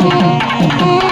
Música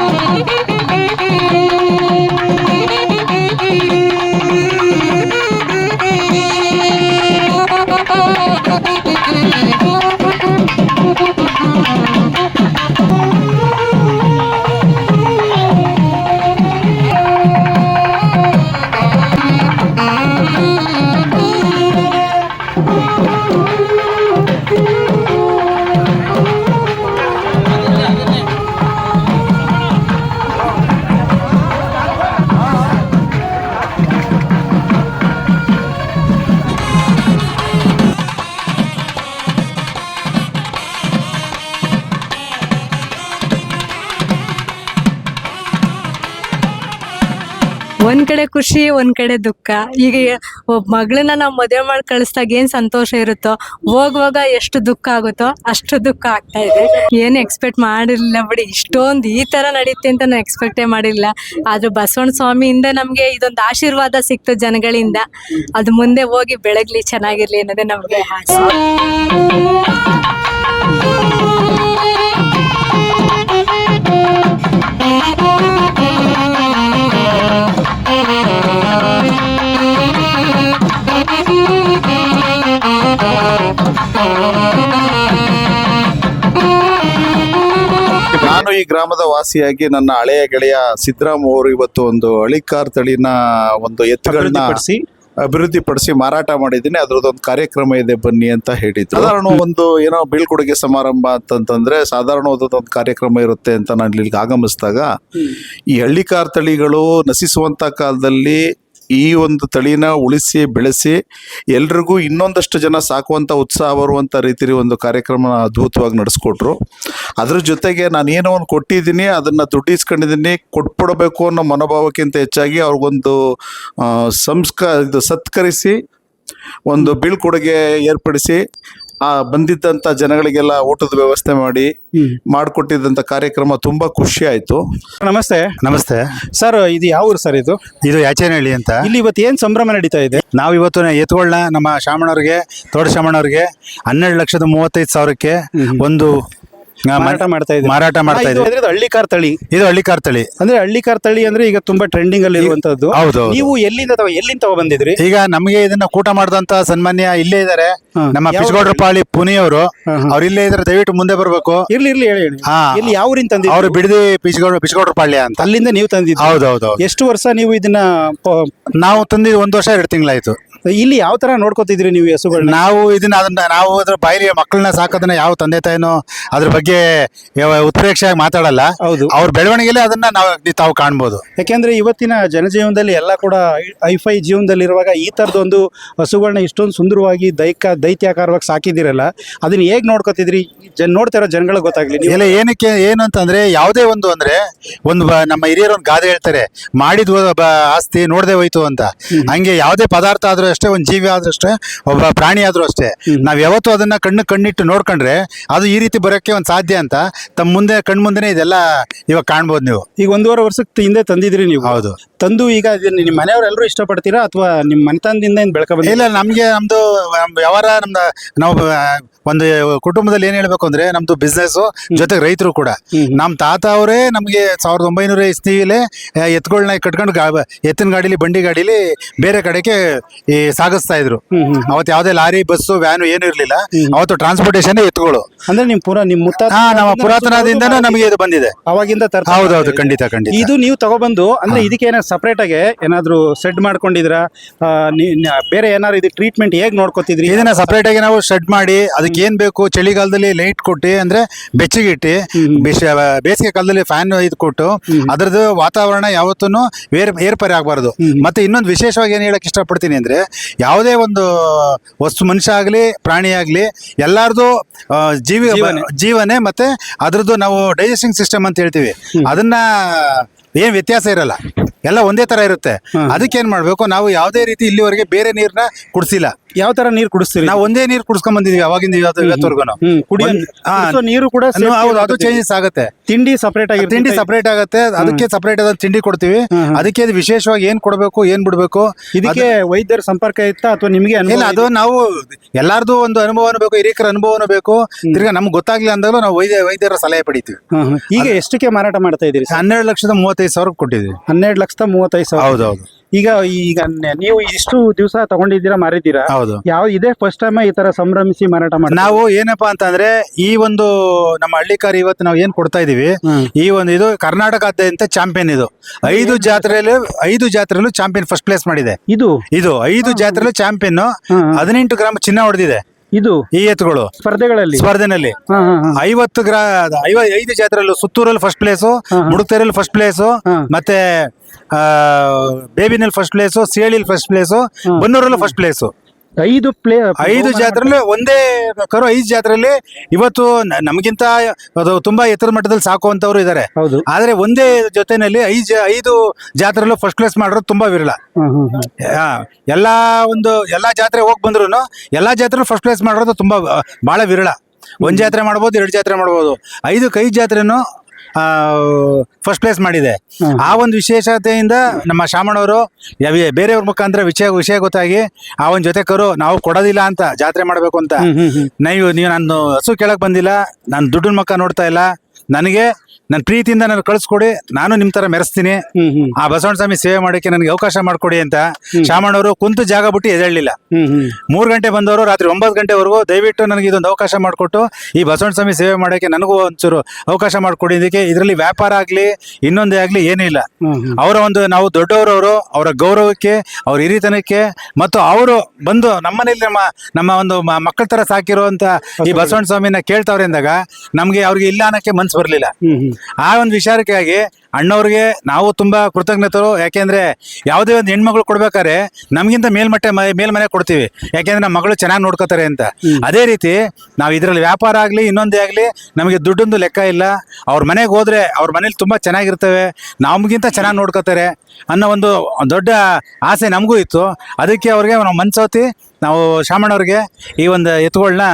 ಒಂದ್ ಕಡೆ ಖುಷಿ, ಒಂದ್ ಕಡೆ ದುಃಖ. ಈಗ ಒಬ್ಬ ಮಗಳನ್ನ ನಾವ್ ಮದುವೆ ಮಾಡಿ ಕಳಿಸ್ದಾಗ ಏನ್ ಸಂತೋಷ ಇರುತ್ತೋ, ಹೋಗುವಾಗ ಎಷ್ಟು ದುಃಖ ಆಗುತ್ತೋ ಅಷ್ಟು ದುಃಖ ಆಗ್ತಾ ಇದೆ. ಏನು ಎಕ್ಸ್ಪೆಕ್ಟ್ ಮಾಡಿರ್ಲಿಲ್ಲ ಬಿಡಿ. ಇಷ್ಟೊಂದು ಈ ತರ ನಡೆಯುತ್ತೆ ಅಂತ ನಾನು ಎಕ್ಸ್ಪೆಕ್ಟೇ ಮಾಡಿಲ್ಲ ಆದ್ರೆ ಬಸವಣ್ಣ ಸ್ವಾಮಿಯಿಂದ ನಮ್ಗೆ ಇದೊಂದು ಆಶೀರ್ವಾದ ಸಿಕ್ತು ಜನಗಳಿಂದ. ಅದು ಮುಂದೆ ಹೋಗಿ ಬೆಳಗ್ಲಿ ಚೆನ್ನಾಗಿರ್ಲಿ ಅನ್ನೋದೇ ನಮ್ಗೆ ಆಸೆ. ಗ್ರಾಮದ ವಾಸಿಯಾಗಿ ನನ್ನ ಹಳೆಯ ಗೆಳೆಯ ಸಿದ್ದರಾಮ್ ಅವರು ಇವತ್ತು ಒಂದು ಅಳಿಕಾರ್ ತಳಿನ ಒಂದು ಎತ್ತುಗಳನ್ನ ಅಭಿವೃದ್ಧಿಪಡಿಸಿ. ಅಭಿವೃದ್ಧಿ ಪಡಿಸಿ ಮಾರಾಟ ಮಾಡಿದ್ದೀನಿ. ಅದ್ರದ್ದೊಂದು ಕಾರ್ಯಕ್ರಮ ಇದೆ ಬನ್ನಿ ಅಂತ ಹೇಳಿದ್ರು. ಸಾಧಾರಣ ಒಂದು ಏನೋ ಬೀಳ್ಕೊಡುಗೆ ಸಮಾರಂಭ ಅಂತಂತಂದ್ರೆ ಸಾಧಾರಣವಾದದೊಂದು ಕಾರ್ಯಕ್ರಮ ಇರುತ್ತೆ ಅಂತ ನಾನು ಇಲ್ಲಿಗೆ ಆಗಮಿಸಿದಾಗ ಈ ಹಳ್ಳಿಕಾರ್ ತಳಿಗಳು ನಶಿಸುವಂತ ಕಾಲದಲ್ಲಿ ಈ ಒಂದು ತಳಿನ ಉಳಿಸಿ, ಬೆಳೆಸಿ ಎಲ್ರಿಗೂ ಇನ್ನೊಂದಷ್ಟು ಜನ ಸಾಕುವಂಥ ಉತ್ಸಾಹ ಬರುವಂಥ ರೀತಿಲಿ ಒಂದು ಕಾರ್ಯಕ್ರಮ ಅದ್ಭುತವಾಗಿ ನಡೆಸ್ಕೊಟ್ರು. ಅದ್ರ ಜೊತೆಗೆ ನಾನು ಏನೋ ಒಂದು ಕೊಟ್ಟಿದ್ದೀನಿ, ಅದನ್ನು ದುಡ್ಡಿಸ್ಕೊಂಡಿದ್ದೀನಿ, ಕೊಟ್ಬಿಡಬೇಕು ಅನ್ನೋ ಮನೋಭಾವಕ್ಕಿಂತ ಹೆಚ್ಚಾಗಿ ಅವ್ರಿಗೊಂದು ಸಂಸ್ಕಾರ ಸಂಸ್ಕ, ಇದು ಸತ್ಕರಿಸಿ, ಒಂದು ಬೀಳ್ಕೊಡುಗೆ ಏರ್ಪಡಿಸಿ ಆ ಬಂದಿದ್ದಂತ ಜನಗಳಿಗೆಲ್ಲ ಊಟದ ವ್ಯವಸ್ಥೆ ಮಾಡಿ ಮಾಡಿಕೊಟ್ಟಿದ್ದಂತ ಕಾರ್ಯಕ್ರಮ ತುಂಬಾ ಖುಷಿ ಆಯ್ತು. ನಮಸ್ತೆ. ನಮಸ್ತೆ. ಸರ್ ಇದು ಯಾವ ಊರು ಸರ್ ಇದು? ಇದು ಯಾಚೇನಹಳ್ಳಿ ಅಂತ. ಇಲ್ಲಿ ಇವತ್ತು ಏನ್ ಸಂಭ್ರಮ ನಡೀತಾ ಇದೆ? ನಾವು ಇವತ್ತು ಎತ್ತುಗಳನ್ನ ನಮ್ಮ ಶಾಮಣ್ಣವ್ರಿಗೆ ತೋಟ ಶಾಮಣ್ಣವ್ರಿಗೆ ಹನ್ನೆರಡು ಲಕ್ಷದ ಮೂವತ್ತೈದು ಸಾವಿರಕ್ಕೆ ಒಂದು ಮಾರಾಟ ಮಾಡ್ತಾ ಇದ್ದೀವಿ. ಮಾರಾಟ ಮಾಡ್ತಾ ಇದ್ದೀವಿ. ಅಂದ್ರೆ ಇದು ಹಳ್ಳಿಕಾರ್ ತಳಿ. ಇದು ಹಳ್ಳಿಕಾರ್ ತಳಿ. ಅಂದ್ರೆ ಹಳ್ಳಿಕಾರ್ ತಳಿ ಅಂದ್ರೆ ಈಗ ತುಂಬಾ ಟ್ರೆಂಡಿಂಗ್ ಅಲ್ಲಿ ಇರುವಂತದ್ದು. ಹೌದು. ನೀವು ಎಲ್ಲಿಂದ ತಗೊ ಎಲ್ಲಿಂದ ತಗೊ ಬಂದಿದ್ರಿ? ಈಗ ನಮಗೆ ಇದನ್ನ ಕೂಟ ಮಾಡಿದಂತ ಸನ್ಮಾನ್ಯ ಇಲ್ಲೇ ಇದ್ದಾರೆ ಹಾ. ನಮ್ಮ ಪಿಸ್ಗೌಡ್ರ ಪಾಳಿ ಪುನಿಯವರು. ಅವ್ರು ಇಲ್ಲೇ ಇದ್ರೆ ದಯವಿಟ್ಟು ಮುಂದೆ ಬರ್ಬೇಕು. ಇರ್ಲಿ ಇರ್ಲಿ ಹೇಳಿ ಹೇಳಿ. ಹಾ. ಎಲ್ಲಿ ಯಾವ ಊರಿಂದ ತಂದಿದ್ರಿ ಅವರು ಬಿಡದಿ ಪಿಚ್ಗೌಡ್ರ ಪಾಳ್ಯ ಅಂತ. ಅಲ್ಲಿಂದ ನೀವು ತಂದಿದ್ರಿ ಹೌದೌದು ಎಷ್ಟು ವರ್ಷ ನೀವು ಇದನ್ನ ಪ- ನಾವು ತಂದಿದ್ದು ಒಂದ್ ವರ್ಷ ಎರಡು ತಿಂಗಳಾಯ್ತು. ಇಲ್ಲಿ ಯಾವ ತರ ನೋಡ್ಕೋತಿದ್ರಿ ನೀವು ಹಸುಗಳನ್ನ ನಾವು ಇದನ್ನ ಅದನ್ನ ನಾವು ಅದ್ರ ಬಾಯಿಲಿ ಮಕ್ಕಳನ್ನ ಸಾಕೋದನ್ನ ಯಾವ ತಂದೆ ತಾಯಿನೋ ಅದ್ರ ಬಗ್ಗೆ ಯಾವ ಉತ್ಪ್ರೇಕ್ಷೆಯಾಗಿ ಮಾತಾಡಲ್ಲ. ಹೌದು. ಅವ್ರ ಬೆಳವಣಿಗೆಲೆ ಅದನ್ನ ನಾವು ತಾವು ಕಾಣ್ಬೋದು. ಯಾಕೆಂದ್ರೆ ಇವತ್ತಿನ ಜನಜೀವನದಲ್ಲಿ ಎಲ್ಲ ಕೂಡ ಐಫೈ ಜೀವನದಲ್ಲಿ ಇರುವಾಗ ಈ ತರದೊಂದು ಹಸುಗಳನ್ನ ಇಷ್ಟೊಂದು ಸುಂದರವಾಗಿ ದೈಕ ದೈತ್ಯಾಕಾರವಾಗಿ ಸಾಕಿದಿರಲ್ಲ ಅದನ್ನ ಹೇಗ್ ನೋಡ್ಕೋತಿದ್ರಿ? ಜನ್ ನೋಡ್ತಿರೋ ಇರೋ ಜನಗಳಿಗೆ ಗೊತ್ತಾಗ್ಲಿ ನೀವು. ಇಲ್ಲ ಏನಕ್ಕೆ ಏನು ಅಂತಂದ್ರೆ ಯಾವುದೇ ಒಂದು ಅಂದ್ರೆ ಒಂದು ಬ- ನಮ್ಮ ಹಿರಿಯರು ಒಂದು ಗಾದೆ ಹೇಳ್ತಾರೆ ಮಾಡಿದ ಆಸ್ತಿ ನೋಡದೆ ಹೋಯ್ತು ಅಂತ. ಹಂಗೆ ಯಾವುದೇ ಪದಾರ್ಥ ಆದ್ರೂ ಅಷ್ಟೇ ಒಂದು ಜೀವಿ ಆದ್ರೂ ಅಷ್ಟೇ ಒಬ್ಬ ಪ್ರಾಣಿ ಆದ್ರೂ ಅಷ್ಟೇ. ನಾವ್ ಯಾವತ್ತೂ ಅದನ್ನ ಕಣ್ಣು ಕಣ್ಣಿಟ್ಟು ನೋಡ್ಕೊಂಡ್ರೆ ಅದು ಈ ರೀತಿ ಬರೋಕ್ಕೆ ಒಂದು ಸಾಧ್ಯ ಅಂತ ತಮ್ಮ ಮುಂದೆ ಕಣ್ ಮುಂದೆನೆ ಇದೆಲ್ಲ ಇವಾಗ ಕಾಣ್ಬೋದು ನೀವು. ಈಗ ಒಂದೂವರೆ ವರ್ಷಕ್ಕೆ ಹಿಂದೆ ತಂದಿದ್ರಿ ನೀವು. ಹೌದು. ತಂದು ಈಗ ನಿಮ್ಮ ಮನೆಯವರೆಲ್ಲರೂ ಇಷ್ಟಪಡ್ತೀರಾ ಅಥವಾ ನಿಮ್ಮ ಮನೆತನದಿಂದ ಏನ್ ಬೆಳಕ ಇಲ್ಲ ನಮ್ಗೆ ನಮ್ದು ನಮ್ ವ್ಯವಹಾರ ನಮ್ದು ನಾವು ಒಂದು ಕುಟುಂಬದಲ್ಲಿ ಏನ್ ಹೇಳ್ಬೇಕು ಅಂದ್ರೆ ನಮ್ದು ಬಿಸ್ನೆಸ್ ಜೊತೆಗೆ ರೈತರು ಕೂಡ. ನಮ್ ತಾತ ಅವರೇ ನಮಗೆ ಸಾವಿರದ ಒಂಬೈನೂರ ಇಸ್ನಿವಿಲೆ ಎತ್ತುಗಳನ್ನ ಕಟ್ಕೊಂಡು ಗಾ- ಎತ್ತಿನ ಗಾಡಿಲಿ ಬಂಡಿ ಗಾಡಿಲಿ ಬೇರೆ ಕಡೆಗೆ ಈ ಸಾಗಿಸ್ತಾ ಇದ್ರು. ಅವತ್ತು ಯಾವ್ದೇ ಲಾರಿ ಬಸ್ಸು ವ್ಯಾನು ಏನು ಇರ್ಲಿಲ್ಲ. ಅವತ್ತು ಟ್ರಾನ್ಸ್ಪೋರ್ಟೇಷನ್ ಎತ್ತುಗಳು ಅಂದ್ರೆ ನಿಮ್ ಪುರ ನಿಮ್ ಮುತ್ತ ಹಾ ನಮ್ಮ ಪುರಾತನದಿಂದನೂ ನಮಗೆ ಇದು ಬಂದಿದೆ. ಅವಾಗಿಂದ ತರ್ತಾ ಹೌದೌದು. ಖಂಡಿತ ಖಂಡಿತ. ಇದು ನೀವು ತಗೊಬಂದು ಅಂದ್ರೆ ಇದಕ್ಕೆ ಏನಾದ್ರು ಸಪರೇಟ್ ಆಗಿ ಏನಾದ್ರು ಶೆಡ್ ಮಾಡ್ಕೊಂಡಿದ್ರ ಬೇರೆ ಏನಾದ್ರು ಇದು ಟ್ರೀಟ್ಮೆಂಟ್ ಹೇಗ್ ನೋಡ್ಕೊತಿದ್ರಿ? ಇದನ್ನ ಸಪರೇಟ್ ಆಗಿ ನಾವು ಶೆಡ್ ಮಾಡಿ ಅದಕ್ಕೆ ಏನ್ ಬೇಕು? ಚಳಿಗಾಲದಲ್ಲಿ ಲೈಟ್ ಕೊಟ್ಟು ಅಂದ್ರೆ ಬೆಚ್ಚಗಿಟ್ಟು ಬೇಸ- ಬೇಸಿಗೆ ಕಾಲದಲ್ಲಿ ಫ್ಯಾನ್ ಇದು ಕೊಟ್ಟು ಅದರದ್ದು ವಾತಾವರಣ ಯಾವತ್ತೂ ಏರ್ಪರಿ ಆಗಬಾರ್ದು. ಮತ್ತೆ ಇನ್ನೊಂದು ವಿಶೇಷವಾಗಿ ಏನ್ ಹೇಳಕ್ ಇಷ್ಟಪಡ್ತೀನಿ ಅಂದ್ರೆ ಯಾವುದೇ ಒಂದು ವಸ್ತು ಮನುಷ್ಯ ಆಗಲಿ ಪ್ರಾಣಿ ಆಗಲಿ ಎಲ್ಲಾರ್ದು ಜೀವಿ ಜೀವನೇ. ಮತ್ತೆ ಅದ್ರದ್ದು ನಾವು ಡೈಜೆಸ್ಟಿಂಗ್ ಸಿಸ್ಟಮ್ ಅಂತ ಹೇಳ್ತೀವಿ. ಅದನ್ನ ಏನ್ ವ್ಯತ್ಯಾಸ ಇರಲ್ಲ. ಎಲ್ಲ ಒಂದೇ ತರ ಇರುತ್ತೆ. ಅದಕ್ಕೆ ಏನ್ ಮಾಡ್ಬೇಕು? ನಾವು ಯಾವುದೇ ರೀತಿ ಇಲ್ಲಿವರೆಗೆ ಬೇರೆ ನೀರ್ನ ಕುಡಿಸಿಲ್ಲ. ಯಾವ ತರ ನೀರ್ ಕುಡಿಸ್ತೀವಿ ನಾವು ಒಂದೇ ನೀರು ಕುಡಿಸ್ಕೊಂಡ್ ಬಂದಿದೀವಿ ಅವಾಗಿಂದ ಇವತ್ತು ಇವತ್ತವರೆಗೂ ನೀರು ಕೂಡ ಅದು. ಚೇಂಜಸ್ ಆಗುತ್ತೆ. ತಿಂಡಿ ಸಪರೇಟ್ ಆಗಿ ತಿಂಡಿ ಸಪರೇಟ್ ಆಗುತ್ತೆ. ಅದಕ್ಕೆ ಸಪರೇಟ್ ಆದ ತಿಂಡಿ ಕೊಡ್ತೀವಿ. ಅದಕ್ಕೆ ಅದು ವಿಶೇಷವಾಗಿ ಏನ್ ಕೊಡಬೇಕು ಏನ್ ಬಿಡಬೇಕು ಇದಕ್ಕೆ ವೈದ್ಯರ ಸಂಪರ್ಕ ಇತ್ತಾ ಅಥವಾ ನಿಮಗೆ ಇಲ್ಲ ಅದು ನಾವು ಎಲ್ಲಾರ್ದು ಒಂದು ಅನುಭವನೂ ಬೇಕು ಹಿರಿಯರ ಅನುಭವನೂ ಬೇಕು. ತಿರ್ಗ ನಮ್ಗೆ ಗೊತ್ತಾಗ್ಲಿ ಅಂದಾಗಲೂ ನಾವು ವೈದ್ಯ ವೈದ್ಯರ ಸಲಹೆ ಪಡಿತೀವಿ. ಈಗ ಎಷ್ಟಕ್ಕೆ ಮಾರಾಟ ಮಾಡ್ತಾ ಇದ್ದೀರಿ ಹನ್ನೆರಡು ಲಕ್ಷದ ಮೂವತ್ತೈದು ಸಾವಿರ ಕೊಟ್ಟಿದ್ವಿ ಹನ್ನೆರಡು ಲಕ್ಷದ ಮೂವತ್ತೈದು ಸಾವಿರ. ಹೌದೌದು. ಈಗ ಈಗ ನೆ- ನೀವು ಇಷ್ಟು ದಿವಸ ತಗೊಂಡಿದ್ದೀರಾ ಮಾರಿದ್ದೀರಾ? ಹೌದು. ಯಾವ ಇದೇ ಫಸ್ಟ್ ಟೈಮ್ ಈ ತರ ಸಂಭ್ರಮಿಸಿ ಮಾರಾಟ ಮಾಡಿ ನಾವು ಏನಪ್ಪಾ ಅಂತಂದ್ರೆ ಈ ಒಂದು ನಮ್ಮ ಹಳ್ಳಿಕಾರ ಇವತ್ತು ನಾವು ಏನ್ ಕೊಡ್ತಾ ಇದೀವಿ? ಈ ಒಂದು ಇದು ಕರ್ನಾಟಕಾದ್ಯಂತ ಚಾಂಪಿಯನ್ ಇದು. ಐದು ಜಾತ್ರೆಯಲ್ಲಿ ಐದು ಜಾತ್ರೆಯಲ್ಲೂ ಚಾಂಪಿಯನ್ ಫಸ್ಟ್ ಪ್ಲೇಸ್ ಮಾಡಿದೆ. ಇದು? ಇದು ಐದು ಜಾತ್ರೆಯಲ್ಲೂ ಚಾಂಪಿಯನ್ ಹದಿನೆಂಟು ಗ್ರಾಮ್ ಚಿನ್ನ ಹೊಡೆದಿದೆ. ಇದು ಈ ಎತ್ತುಗಳು. ಸ್ಪರ್ಧೆಗಳಲ್ಲಿ. ಸ್ಪರ್ಧೆನಲ್ಲಿ. ಹಾ, ಹಾ, ಹಾ. ಐವತ್ತು ಗ್ರಾ ಐವ ಐದು ಜಾತ್ರೆಯಲ್ಲೂ ಸುತ್ತೂರಲ್ಲಿ ಫಸ್ಟ್ ಪ್ಲೇಸು ಮುಡುಕ್ತೇರಲ್ಲಿ ಫಸ್ಟ್ ಪ್ಲೇಸು ಮತ್ತೆ ಆ, ಬೇಬಿನಲ್ಲಿ ಫಸ್ಟ್ ಪ್ಲೇಸು ಸೇಳಿಲ್ ಫಸ್ಟ್ ಪ್ಲೇಸು ಬನ್ನೂರಲ್ಲಿ ಫಸ್ಟ್ ಪ್ಲೇಸು ಐದು ಪ್ಲೇ ಐದು ಜಾತ್ರೆಯಲ್ಲಿ ಒಂದೇ ಕರು ಐದು ಜಾತ್ರೆಯಲ್ಲಿ ಇವತ್ತು ನ- ನಮಗಿಂತ ಅದು ತುಂಬಾ ಎತ್ತರ ಮಟ್ಟದಲ್ಲಿ ಸಾಕುವಂತವ್ರು ಇದ್ದಾರೆ ಹೌದು. ಆದ್ರೆ ಒಂದೇ ಜೊತೆನಲ್ಲಿ ಐದು ಜ- ಐದು ಜಾತ್ರೆಲ್ಲೂ ಫಸ್ಟ್ ಕ್ಲಾಸ್ ಮಾಡೋದು ತುಂಬಾ ವಿರಳ. ಹ್ಮ್, ಹ್ಮ್, ಹ್ಮ್. ಆ, ಎಲ್ಲಾ ಒಂದು ಎಲ್ಲಾ ಜಾತ್ರೆ ಹೋಗಿ ಬಂದ್ರು ಎಲ್ಲಾ ಜಾತ್ರೆ ಫಸ್ಟ್ ಪ್ಲೇಸ್ ಮಾಡೋದು ತುಂಬಾ ಆ, ಬಹಳ ವಿರಳ. ಒಂದ್ ಜಾತ್ರೆ ಮಾಡ್ಬೋದು ಎರಡು ಜಾತ್ರೆ ಮಾಡ್ಬೋದು. ಐದು ಕೈ ಜಾತ್ರೆನು ಫಸ್ಟ್ ಪ್ಲೇಸ್ ಮಾಡಿದೆ. ಆ ಒಂದು ವಿಶೇಷತೆಯಿಂದ ನಮ್ಮ ಶಾಮಣ್ಣವರು ಯಾವ- ಬೇರೆಯವ್ರ ಮುಖಾಂತರ ವಿಷಯ ವಿಷಯ ಗೊತ್ತಾಗಿ ಆ ಒಂದು ಜೊತೆ ಕರು ನಾವು ಕೊಡೋದಿಲ್ಲ ಅಂತ ಜಾತ್ರೆ ಮಾಡಬೇಕು ಅಂತ. ನೀವು ನೀವು ನಾನು ಹಸು ಕೇಳಕ್ ಬಂದಿಲ್ಲ ನಾನು ದುಡ್ಡಿನ ಮುಖ ನೋಡ್ತಾ ಇಲ್ಲ. ನನಗೆ ನನ್ನ ಪ್ರೀತಿಯಿಂದ ನಾನು ಕಳಿಸ್ಕೊಡಿ ನಾನು ನಿಮ್ ತರ ಮೆರೆಸ್ತೀನಿ. ಆ ಬಸವಣ್ಣ ಸ್ವಾಮಿ ಸೇವೆ ಮಾಡಕ್ಕೆ ನನಗೆ ಅವಕಾಶ ಮಾಡ್ಕೊಡಿ ಅಂತ ಶಾಮಣ್ಣವರು ಕುಂತು ಜಾಗ ಬಿಟ್ಟು ಹ್ಮ್. ಮೂರು ಗಂಟೆ ಬಂದವರು ರಾತ್ರಿ ಒಂಬತ್ತು ಗಂಟೆವರೆಗೂ ದಯವಿಟ್ಟು ನನಗೆ ಇದೊಂದು ಅವಕಾಶ ಮಾಡಿಕೊಟ್ಟು ಈ ಬಸವಣ್ಣ ಸ್ವಾಮಿ ಸೇವೆ ಮಾಡಕ್ಕೆ ನನಗೂ ಒಂಚೂರು ಅವಕಾಶ ಮಾಡ್ಕೊಡಿ ಇದಕ್ಕೆ ಇದರಲ್ಲಿ ವ್ಯಾಪಾರ ಆಗಲಿ ಇನ್ನೊಂದೇ ಆಗಲಿ ಏನೂ ಇಲ್ಲ. ಅವರ ಒಂದು ನಾವು ದೊಡ್ಡವರವರು ಅವರ ಗೌರವಕ್ಕೆ ಅವ್ರ ಹಿರಿತನಕ್ಕೆ ಮತ್ತು ಅವರು ಬಂದು ನಮ್ಮನೇಲಿ ನಮ್ಮ ನಮ್ಮ ಒಂದು ಮಕ್ಕಳ ತರ ಸಾಕಿರುವಂತ ಈ ಬಸವಣ್ಣ ಸ್ವಾಮಿನ ಕೇಳ್ತಾವ್ರೆ ಅಂದಾಗ ನಮ್ಗೆ ಅವ್ರಿಗೆ ಇಲ್ಲ ಅನ್ನಕ್ಕೆ ಮನ್ಸು ಬರಲಿಲ್ಲ. ಆ ಒಂದು ವಿಚಾರಕ್ಕಾಗಿ ಅಣ್ಣವ್ರಿಗೆ ನಾವು ತುಂಬಾ ಕೃತಜ್ಞತರು ಯಾಕೆಂದ್ರೆ ಯಾವುದೇ ಒಂದು ಹೆಣ್ಮಗಳು ಕೊಡ್ಬೇಕಾರೆ ನಮಗಿಂತ ಮೇಲ್ಮಟ್ಟ ಮೇಲ್ಮನೆ ಕೊಡ್ತೀವಿ. ಯಾಕೆಂದ್ರೆ ನಮ್ಮ ಮಗಳು ಚೆನ್ನಾಗಿ ನೋಡ್ಕೋತಾರೆ ಅಂತ. ಅದೇ ರೀತಿ ನಾವು ಇದರಲ್ಲಿ ವ್ಯಾಪಾರ ಆಗಲಿ ಇನ್ನೊಂದೇ ಆಗಲಿ ನಮಗೆ ದುಡ್ಡೊಂದು ಲೆಕ್ಕ ಇಲ್ಲ. ಅವ್ರ ಮನೆಗೆ ಹೋದ್ರೆ ಅವ್ರ ಮನೇಲಿ ತುಂಬಾ ಚೆನ್ನಾಗಿರ್ತವೆ. ನಮಗಿಂತ ಚೆನ್ನಾಗಿ ನೋಡ್ಕೋತಾರೆ ಅನ್ನೋ ಒಂದು ದೊಡ್ಡ ಆಸೆ ನಮಗೂ ಇತ್ತು. ಅದಕ್ಕೆ ಅವ್ರಿಗೆ ನಾವು ಮನ್ಸೋತಿ ನಾವು ಶಾಮಣ್ಣವ್ರಿಗೆ ಈ ಒಂದು ಎತ್ತುಗಳನ್ನ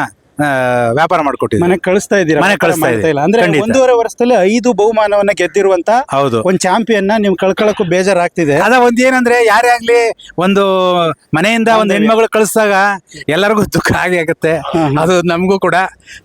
ವ್ಯಾಪಾರ ಮಾಡ್ಕೊಟ್ಟಿದ್ವಿ ಮನೆ ಕಳಿಸ್ತಾ ಇದ್ದೀರಾ? ಮನೆ ಕಳಿಸ್ತಾ. ಇಲ್ಲ. ಅಂದ್ರೆ ಖಂಡಿತ. ಒಂದೂವರೆ ವರ್ಷದಲ್ಲಿ ಐದು ಬಹುಮಾನವನ್ನ ಗೆದ್ದಿರುವಂತ ಹೌದು. ಒಂದ್ ಚಾಂಪಿಯನ್ನ ನೀವು ಕಳ್ಕೊಳಕ್ಕೂ ಬೇಜಾರಾಗ್ತಿದೆ. ಅದ ಒಂದ್ ಏನಂದ್ರೆ ಯಾರೇ ಆಗ್ಲಿ ಒಂದು ಮನೆಯಿಂದ ಒಂದು ಹೆಣ್ಮಗಳು ಕಳಿಸಿದಾಗ ಎಲ್ಲರಿಗೂ ದುಃಖ ಆಗಿ ಆಗುತ್ತೆ. ಅದು ನಮಗೂ ಕೂಡ.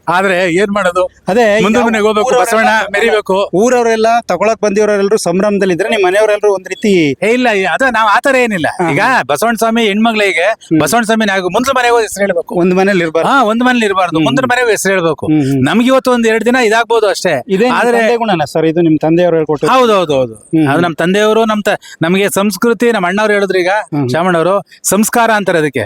ಆದ್ರೆ ಏನ್ ಮಾಡೋದು? ಅದೇ ಮುಂದೆ ಮುಂದೆ ಮನೆಗೆ ಹೋಗ್ಬೇಕು ಬಸವಣ್ಣ ಮೆರಿಬೇಕು. ಊರವರೆಲ್ಲ ತಗೊಳಕ್ ಬಂದಿರೋರೆಲ್ಲರೂ ಸಂಭ್ರಮದಲ್ಲಿ ಇದ್ರೆ ನಿಮ್ಮ ಮನೆಯವರೆಲ್ಲರೂ ಒಂದ್ ರೀತಿ ಏ ಇಲ್ಲ ಅದ ನಾವ್ ಆತರ ಏನಿಲ್ಲ. ಈಗ ಬಸವಣ್ಣ ಸ್ವಾಮಿ ಹೆಣ್ಮಗಳಿಗೆ ಬಸವಣ್ಣ ಸ್ವಾಮಿ ನಾವು ಮುಂದೆ ಮನೆಗೆ ಹೋಗಿ ಹೆಸರು ಹೇಳ್ಬೇಕು. ಒಂದ್ ಮನೇಲಿ ಇರ್ಬಾರ್ದು. ಹಾ ಒಂದ್ ಮನೇಲಿ ಇರಬಾರ್ದು. ಮುಂದಿನ ಮನೆಗೆ ಹೆಸರು ಹೇಳ್ಬೇಕು. ನಮ್ಗೆ ಇವತ್ತು ಒಂದ್ ಎರಡು ದಿನ ಇದಾಗ್ಬೋದು ಅಷ್ಟೇ. ಇದೇ ಆದ್ರೆ ಗುಣನ ಸರ್ ಇದು ನಿಮ್ ತಂದೆಯವರು ಹೇಳ್ಕೊಟ್ಟು ಹೌದು ಹೌದು ಹೌದು. ಅದು ನಮ್ ತಂದೆಯವರು ನಮ್ ನಮಗೆ ಸಂಸ್ಕೃತಿ ನಮ್ಮ ಅಣ್ಣವ್ರು ಹೇಳಿದ್ರು ಈಗ ಶಾಮಣ್ಣವರು ಸಂಸ್ಕಾರ ಅಂತಾರೆ ಅದಕ್ಕೆ.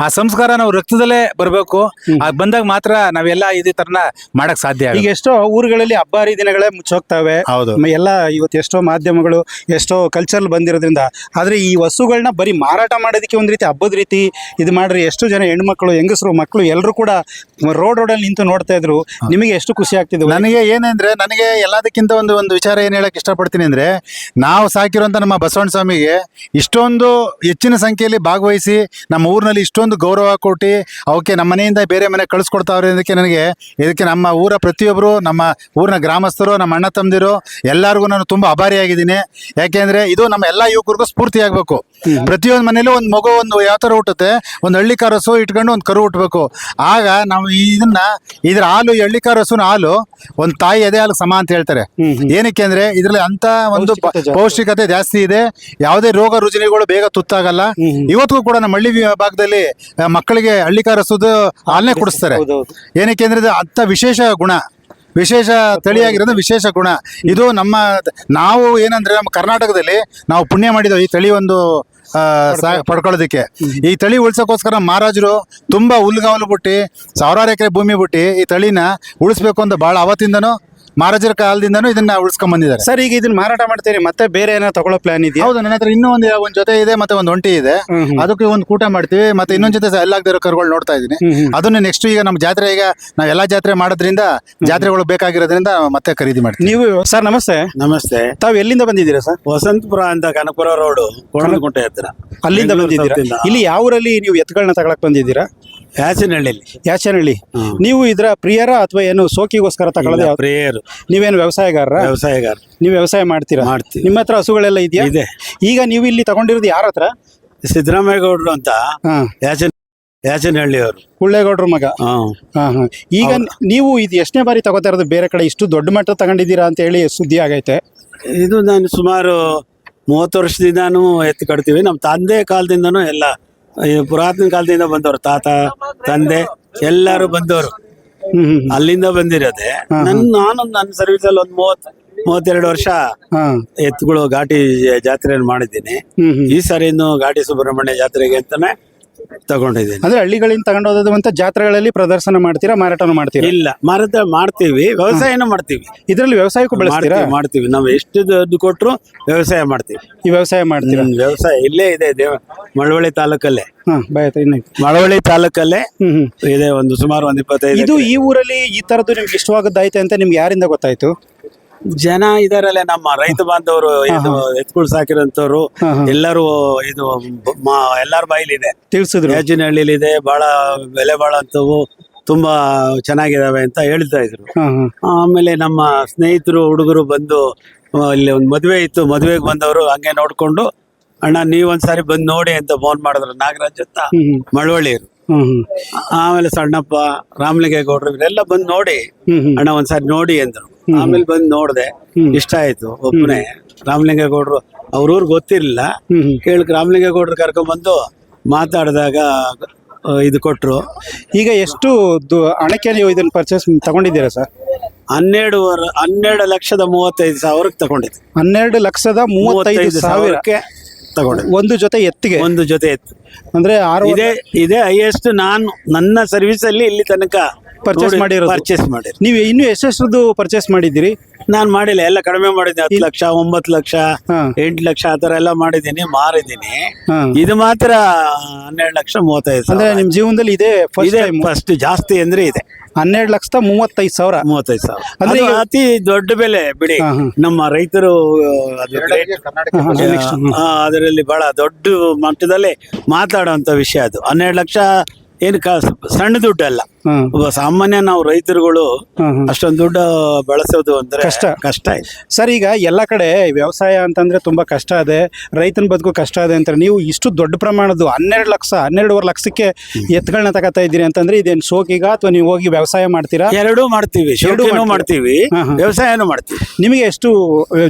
ಆ ಸಂಸ್ಕಾರ ನಾವು ರಕ್ತದಲ್ಲೇ ಬರ್ಬೇಕು. ಅದ್ ಬಂದಾಗ ಮಾತ್ರ ನಾವೆಲ್ಲ ಇದೇ ತರನ ಮಾಡಕ್ ಸಾಧ್ಯ ಈಗ ಎಷ್ಟೋ ಊರುಗಳಲ್ಲಿ ಹಬ್ಬ ಹರಿದಿನಗಳೇ ಮುಚ್ಚೋಗ್ತವೆ. ಹೌದು. ಎಲ್ಲಾ ಎಲ್ಲ ಇವತ್ತು ಎಷ್ಟೋ ಮಾಧ್ಯಮಗಳು ಎಷ್ಟೋ ಕಲ್ಚರ್ ಬಂದಿರೋದ್ರಿಂದ ಆದ್ರೆ ಈ ವಸ್ತುಗಳನ್ನ ಬರೀ ಮಾರಾಟ ಮಾಡೋದಕ್ಕೆ ಒಂದ್ ರೀತಿ ಹಬ್ಬದ ರೀತಿ ಇದು ಮಾಡ್ರಿ ಎಷ್ಟು ಜನ ಹೆಣ್ಮಕ್ಳು ಹೆಂಗಸರು ಮಕ್ಕಳು ಎಲ್ಲರೂ ಕೂಡ ರೋಡ್ ರೋಡಲ್ಲಿ ನಿಂತು ನೋಡ್ತಾ ಇದ್ರು ನಿಮಗೆ ಎಷ್ಟು ಖುಷಿ ಆಗ್ತಿದೆ? ನನಗೆ ಏನಂದ್ರೆ ನನಗೆ ಎಲ್ಲದಕ್ಕಿಂತ ಒಂದು ಒಂದು ವಿಚಾರ ಏನು ಹೇಳಕ್ ಇಷ್ಟಪಡ್ತೀನಿ ಅಂದ್ರೆ ನಾವು ಸಾಕಿರುವಂತ ನಮ್ಮ ಬಸವಣ್ಣ ಸ್ವಾಮಿಗೆ ಇಷ್ಟೊಂದು ಹೆಚ್ಚಿನ ಸಂಖ್ಯೆಯಲ್ಲಿ ಭಾಗವಹಿಸಿ ನಮ್ಮ ಊರಿನಲ್ಲಿ ಇಷ್ಟೊಂದು ಗೌರವ ಕೊಟ್ಟು ಅವಕ್ಕೆ ನಮ್ಮ ಮನೆಯಿಂದ ಬೇರೆ ಮನೆ ಕಳಿಸ್ಕೊಡ್ತಾವ್ರೆ ಅದಕ್ಕೆ ನನಗೆ ಇದಕ್ಕೆ ನಮ್ಮ ಊರ ಪ್ರತಿಯೊಬ್ಬರು ನಮ್ಮ ಊರಿನ ಗ್ರಾಮಸ್ಥರು ನಮ್ಮ ಅಣ್ಣ ತಮ್ಮದಿರು ಎಲ್ಲರಿಗೂ ನಾನು ತುಂಬಾ ಅಭಾರಿಯಾಗಿದ್ದೀನಿ. ಯಾಕೆಂದ್ರೆ ಇದು ನಮ್ಮ ಎಲ್ಲ ಯುವಕರಿಗೂ ಸ್ಫೂರ್ತಿ ಆಗ್ಬೇಕು ಪ್ರತಿಯೊಂದು ಮನೇಲೂ ಒಂದು ಮಗು ಒಂದು ಯಾವ ತರ ಹುಟ್ಟುತ್ತೆ ಒಂದು ಹಳ್ಳಿ ಕಾರಸು ಇಟ್ಕೊಂಡು ಒಂದು ಕರು ಹುಟ್ಟಬೇಕು ಆಗ ನಾವು ಇದನ್ನ ಇದ್ರ ಹಾಲು ಹಳ್ಳಿ ಕಾರಸು ಹಾಲು ಒಂದು ತಾಯಿ ಎದೆ ಹಾಲು ಸಮ ಅಂತ ಹೇಳ್ತಾರೆ. ಏನಕ್ಕೆ ಅಂದ್ರೆ ಇದ್ರಲ್ಲಿ ಅಂತ ಒಂದು ಪೌಷ್ಟಿಕತೆ ಜಾಸ್ತಿ. ಇದೆ. ಯಾವುದೇ ರೋಗ ರುಜಿನಿಗಳು ಬೇಗ ತುತ್ತಾಗಲ್ಲ. ಇವತ್ತಿಗೂ ಕೂಡ ನಮ್ಮ ಹಳ್ಳಿ ಭಾಗದಲ್ಲಿ ಮಕ್ಕಳಿಗೆ ಹಳ್ಳಿ ಕಾರಸುದು ಹಾಲನ್ನೇ ಕುಡಿಸ್ತಾರೆ. ಏನಕ್ಕೆ ಅಂದ್ರೆ ಅಂತ ವಿಶೇಷ ಗುಣ. ವಿಶೇಷ ತಳಿಯಾಗಿರೋದು ವಿಶೇಷ ಗುಣ. ಇದು ನಮ್ಮ ನಾವು ಏನಂದ್ರೆ ನಮ್ಮ ಕರ್ನಾಟಕದಲ್ಲಿ ನಾವು ಪುಣ್ಯ ಮಾಡಿದ ಈ ತಳಿ ಒಂದು ಪಡ್ಕೊಳ್ಳೋದಕ್ಕೆ. ಈ ತಳಿ ಉಳ್ಸೋಕ್ಕೋಸ್ಕರ ಮಹಾರಾಜರು ತುಂಬಾ ಹುಲ್ಗಾವಲು ಬಿಟ್ಟು, ಸಾವಿರಾರು ಎಕರೆ ಭೂಮಿ ಬಿಟ್ಟು ಈ ತಳಿನ ಉಳಿಸ್ಬೇಕು ಅಂತ ಬಹಳ ಅವತ್ತಿಂದನೂ ಮಹಾರಾಜರ ಕಾಲದಿಂದನೂ ಇದನ್ನ ಉಳಿಸ್ಕೊಂಡ್ ಬಂದಿದ್ದಾರೆ. ಸರ್ ಈಗ ಇದನ್ನ ಮಾರಾಟ ಮಾಡ್ತೀರಿ ಮತ್ತೆ ಬೇರೆ ಏನೋ ತಗೊಳ್ಳೋ ಪ್ಲಾನ್ ಇದೆಯಾ? ಹೌದು ನನ್ನ ಹತ್ರ ಇನ್ನೂ ಒಂದು ಒಂದ್ ಜೊತೆ ಇದೆ ಮತ್ತೆ ಒಂದ್ ಒಂಟಿ ಇದೆ. ಅದಕ್ಕೆ ಒಂದು ಕೂಟ ಮಾಡ್ತೀವಿ ಮತ್ತೆ ಇನ್ನೊಂದ್ ಜೊತೆ ಎಲ್ಲಾಗದಿರೋ ಕರುಗಳು ನೋಡ್ತಾ ಇದೀನಿ. ಅದನ್ನ ನೆಕ್ಸ್ಟ್ ಈಗ ನಮ್ಮ ಜಾತ್ರೆ ಈಗ ನಾವ್ ಎಲ್ಲಾ ಜಾತ್ರೆ ಮಾಡೋದ್ರಿಂದ ಜಾತ್ರೆಗಳು ಬೇಕಾಗಿರೋದ್ರಿಂದ ಮತ್ತೆ ಖರೀದಿ ಮಾಡ್ತೀವಿ. ನೀವು ಸರ್ ನಮಸ್ತೆ. ನಮಸ್ತೆ. ತಾವು ಎಲ್ಲಿಂದ ಬಂದಿದ್ದೀರಾ ಸರ್? ವಸಂತಪುರ ಅಂತ ಕನಕಪುರ ರೋಡ್ ಕೋಣಕುಂಟೆ ಹತ್ತಿರ ಅಲ್ಲಿಂದ ಬಂದಿದ್ದೀರಾ? ಇಲ್ಲಿ ಯಾವ ಊರಲ್ಲಿ ನೀವು ಎತ್ತುಗಳನ್ನ ತಗೊಳಕ್ ಬಂದಿದ್ದೀರಾ? ಯಾಚನಹಳ್ಳಿಲಿ ಯಾಚನಹಳ್ಳಿ. ನೀವು ಇದರ ಪ್ರಿಯರ ಅಥವಾ ಏನು ಸೋಕಿಗೋಸ್ಕರ ತಗೊಳ್ಳೋದು ಪ್ರಿಯರು ಪ್ರೇಯರ್. ನೀವೇನು ವ್ಯವಸಾಯಗಾರರ? ವ್ಯವಸಾಯಗಾರ. ನೀವು ವ್ಯವಸಾಯ ಮಾಡ್ತೀರಾ? ಮಾಡ್ತೀವಿ. ನಿಮ್ಮ ಹತ್ರ ಹಸುಗಳೆಲ್ಲ ಇದೆಯಾ? ಇದೆ. ಈಗ ನೀವು ಇಲ್ಲಿ ತಗೊಂಡಿರೋದು ಯಾರ ಹತ್ರ? ಸಿದ್ದರಾಮಯ್ಯ ಗೌಡ್ರು ಅಂತ ಹಾ. ಯಾಚನ ಯಾಚನಹಳ್ಳಿ ಅವರು ಕುಳ್ಳೇಗೌಡ್ರ ಮಗ. ಹಾಂ. ಹಾ ಹಾ. ಈಗ ನೀವು ಇದು ಎಷ್ಟನೇ ಬಾರಿ ತಗೋತಾ ಇರೋದು ಬೇರೆ ಕಡೆ? ಇಷ್ಟು ದೊಡ್ಡ ಮಟ್ಟ ತಗೊಂಡಿದ್ದೀರಾ ಅಂತ ಹೇಳಿ ಸುದ್ದಿ ಆಗೈತೆ. ಇದು ನಾನು ಸುಮಾರು ಮೂವತ್ತು ವರ್ಷದಿಂದಾನು ಎತ್ತಿ ಕಟ್ತೀವಿ. ನಮ್ಮ ತಂದೆ ಕಾಲದಿಂದನೂ ಎಲ್ಲ ಈ ಪುರಾತನ ಕಾಲದಿಂದ ಬಂದವರು ತಾತ ತಂದೆ ಎಲ್ಲರೂ ಬಂದವರು. ಅಲ್ಲಿಂದ ಬಂದಿರೋದೆ. ನನ್ ನಾನು ನನ್ನ ಸರ್ವಿಸ್ ಅಲ್ಲಿ ಒಂದ್ ಮೂವತ್ ಮೂವತ್ತೆರಡು ವರ್ಷ ಎತ್ತುಗಳು ಘಾಟಿ ಜಾತ್ರೆಯನ್ನು ಮಾಡಿದ್ದೀನಿ. ಈ ಸಾರಿನು ಘಾಟಿ ಸುಬ್ರಹ್ಮಣ್ಯ ಜಾತ್ರೆಗೆ ಅಂತಾನೆ ತಗೊಂಡಿದ್ದೀನಿ. ಅಂದ್ರೆ ಹಳ್ಳಿಗಳಿಂದ ತಗೊಂಡೋದದು ಅಂತ ಜಾತ್ರೆಗಳಲ್ಲಿ ಪ್ರದರ್ಶನ ಮಾಡ್ತೀರಾ ಮಾರಾಟನೂ ಮಾಡ್ತೀರಾ? ಇಲ್ಲ ಮಾರಾಟ ಮಾಡ್ತೀವಿ ವ್ಯವಸಾಯನೂ ಮಾಡ್ತೀವಿ. ಇದರಲ್ಲಿ ವ್ಯವಸಾಯಕ್ಕೂ ಬೆಳೆಸ್ತೀರಾ? ಮಾಡ್ತೀವಿ ಮಾಡ್ತೀವಿ. ನಾವು ಎಷ್ಟು ದುಡ್ಡು ಕೊಟ್ರು ವ್ಯವಸಾಯ ಮಾಡ್ತೀವಿ. ಈ ವ್ಯವಸಾಯ ಮಾಡ್ತೀವಿ ಹ್ಮ್, ವ್ಯವಸಾಯ ಇಲ್ಲೇ ಇದೆ ದೇವ ಮಳವಳ್ಳಿ ತಾಲೂಕಲ್ಲೇ. ಹಾ ಬಾಯ್ ಮಳವಳ್ಳಿ ತಾಲೂಕಲ್ಲೇ ಹ್ಮ್ ಹ್ಮ್. ಇದೆ ಒಂದು ಸುಮಾರು ಒಂದು ಇಪ್ಪತ್ತೈದು ಇದು ಈ ಊರಲ್ಲಿ ಈ ತರದ್ದು ನಿಮ್ಗೆ ಇಷ್ಟವಾಗದ್ದೈತೆ ಅಂತ ನಿಮ್ಗೆ ಯಾರಿಂದ ಗೊತ್ತಾಯ್ತು? ಜನ ಇದರಲ್ಲೇ ನಮ್ಮ ರೈತ ಬಾಂಧವರು ಇದು ಎತ್ಕೊಳ್ ಸಾಕಿರೋಂಥವ್ರು. ಎಲ್ಲರೂ ಇದು ಮ- ಎಲ್ಲಾರ್ ಬಾಯಿಲಿದೆ ತಿಳಿಸಿದ್ರು. ಯಾಜಿನಹಳ್ಳಿಲಿದೆ ಬಹಳ ಬೆಲೆ ಬಾಳಂತವು ತುಂಬಾ ಚೆನ್ನಾಗಿದಾವೆ ಅಂತ ಹೇಳ್ತಾ ಇದ್ರು. ಆಮೇಲೆ ನಮ್ಮ ಸ್ನೇಹಿತರು ಹುಡುಗರು ಬಂದು ಆ, ಇಲ್ಲಿ ಒಂದು ಮದುವೆ ಇತ್ತು ಮದುವೆಗೆ ಬಂದವರು ಹಂಗೆ ನೋಡ್ಕೊಂಡು ಅಣ್ಣ ನೀವ್ ಒಂದ್ಸಾರಿ ಬಂದು ನೋಡಿ ಅಂತ ಫೋನ್ ಮಾಡಿದ್ರು ನಾಗರಾಜ್ ಅಂತ ಮಳವಳ್ಳಿಯರು. ಆಮೇಲೆ ಸಣ್ಣಪ್ಪ ರಾಮಲಿಂಗೇಗೌಡರು ಇವರೆಲ್ಲ ಬಂದು ನೋಡಿ ಅಣ್ಣ ಒಂದ್ಸಾರಿ ನೋಡಿ ಅಂದ್ರು. ಆಮೇಲೆ ಬಂದು ನೋಡ್ದೆ. ಇಷ್ಟ ಆಯ್ತು ಒಬ್ಬನೇ ರಾಮಲಿಂಗೇಗೌಡರು ಅವ್ರೂರ್ ಗೊತ್ತಿರ್ಲಿಲ್ಲ. ಕೇಳಕ್ ರಾಮಲಿಂಗೇಗೌಡರು ಕರ್ಕೊಂಡ್ಬಂದು ಮಾತಾಡಿದಾಗ ಇದು ಕೊಟ್ರು. ಈಗ ಎಷ್ಟು ದು- ಹಣಕ್ಕೆ ನೀವು ಇದನ್ನ ಪರ್ಚೇಸ್ ತಗೊಂಡಿದ್ದೀರಾ ಸರ್? ಹನ್ನೆರಡು ವರ್ ಹನ್ನೆರಡು ಲಕ್ಷದ ಮೂವತ್ತೈದು ಸಾವಿರಕ್ಕೆ ತಗೊಂಡಿದ್ದೆ. ಹನ್ನೆರಡು ಲಕ್ಷದ ಮೂವತ್ತೈದು ಸಾವಿರ. ಸಾವಿರಕ್ಕೆ ತಗೊಂಡೆ ಒಂದು ಜೊತೆ ಎತ್ತಿಗೆ? ಒಂದು ಜೊತೆ ಇತ್ತು ಅಂದ್ರೆ ಆರು ಇದೇ ಇದೇ ಹೈಯೆಸ್ಟ್ ನಾನು ನನ್ನ ಸರ್ವಿಸ್ ಅಲ್ಲಿ ಇಲ್ಲಿ ತನಕ Purchase ಮಾಡಿರೋದು. ಪರ್ಚೇಸ್ ಮಾಡಿ ನೀವು ಇನ್ನು ಎಷ್ಟೆಷ್ಟು ಪರ್ಚೇಸ್ ಮಾಡಿದ್ದೀರಿ? ನಾನು ಮಾಡಿಲ್ಲ ಎಲ್ಲ ಕಡಿಮೆ ಮಾಡಿದ್ದೆ ಹತ್ತು ಲಕ್ಷ ಒಂಬತ್ತು ಲಕ್ಷ ಎಂಟು ಲಕ್ಷ ಆ ಥರ ಎಲ್ಲ ಮಾಡಿದ್ದೀನಿ ಮಾರಿದ್ದೀನಿ. ಇದು ಮಾತ್ರ ಹನ್ನೆರಡು ಲಕ್ಷ ಮೂವತ್ತೈದು ಅಂದ್ರೆ ನಿಮ್ ಜೀವನದಲ್ಲಿ ಇದೇ ಫಸ್ಟ್ ಇದೆ ಟೈಮ್ ಫಸ್ಟ್ ಜಾಸ್ತಿ ಅಂದ್ರೆ ಇದೆ. ಹನ್ನೆರಡು ಲಕ್ಷದ ಮೂವತ್ತೈದು ಸಾವಿರ. ಮೂವತ್ತೈದು ಸಾವಿರ. ಅಂದ್ರೆ ಅತಿ ದೊಡ್ಡ ಬೆಲೆ ಬಿಡಿ. ನಮ್ಮ ರೈತರು ಅದರಲ್ಲಿ ಬಹಳ ದೊಡ್ಡ ಮಟ್ಟದಲ್ಲಿ ಮಾತಾಡುವಂತ ವಿಷಯ ಅದು. ಹನ್ನೆರಡು ಲಕ್ಷ ಏನು ಕ ಸಣ್ಣ ದುಡ್ಡು ಅಲ್ಲ ಹಾ ಒಬ್ಬ ಸಾಮಾನ್ಯ ನಾವು ರೈತರುಗಳು. ಅಷ್ಟೊಂದು ದುಡ್ಡು ಬಳಸೋದು ಅಂದ್ರೆ ಕಷ್ಟ. ಕಷ್ಟ ಇದೆ ಸರ್ ಈಗ ಎಲ್ಲ ಕಡೆ ವ್ಯವಸಾಯ ಅಂತಂದ್ರೆ ತುಂಬಾ ಕಷ್ಟ ಇದೆ ರೈತನ ಬದುಕು ಕಷ್ಟ ಇದೆ ಅಂತಾರೆ. ನೀವು ಇಷ್ಟು ದೊಡ್ಡ ಪ್ರಮಾಣದ್ದು ಹನ್ನೆರಡು ಲಕ್ಷ ಹನ್ನೆರಡುವರೆ ಲಕ್ಷಕ್ಕೆ ಎತ್ತುಗಳನ್ನ ತಗೋತಾ ಇದ್ದೀರಿ ಅಂತಂದ್ರೆ ಇದೇನು ಶೋಕಿಗ ಅಥವಾ ನೀವು ಹೋಗಿ ವ್ಯವಸಾಯ ಮಾಡ್ತೀರಾ? ಎರಡೂ ಮಾಡ್ತೀವಿ ಶೋಕಿನೂ ಮಾಡ್ತೀವಿ. ವ್ಯವಸಾಯನೂ ಮಾಡ್ತೀವಿ. ನಿಮಗೆ ಎಷ್ಟು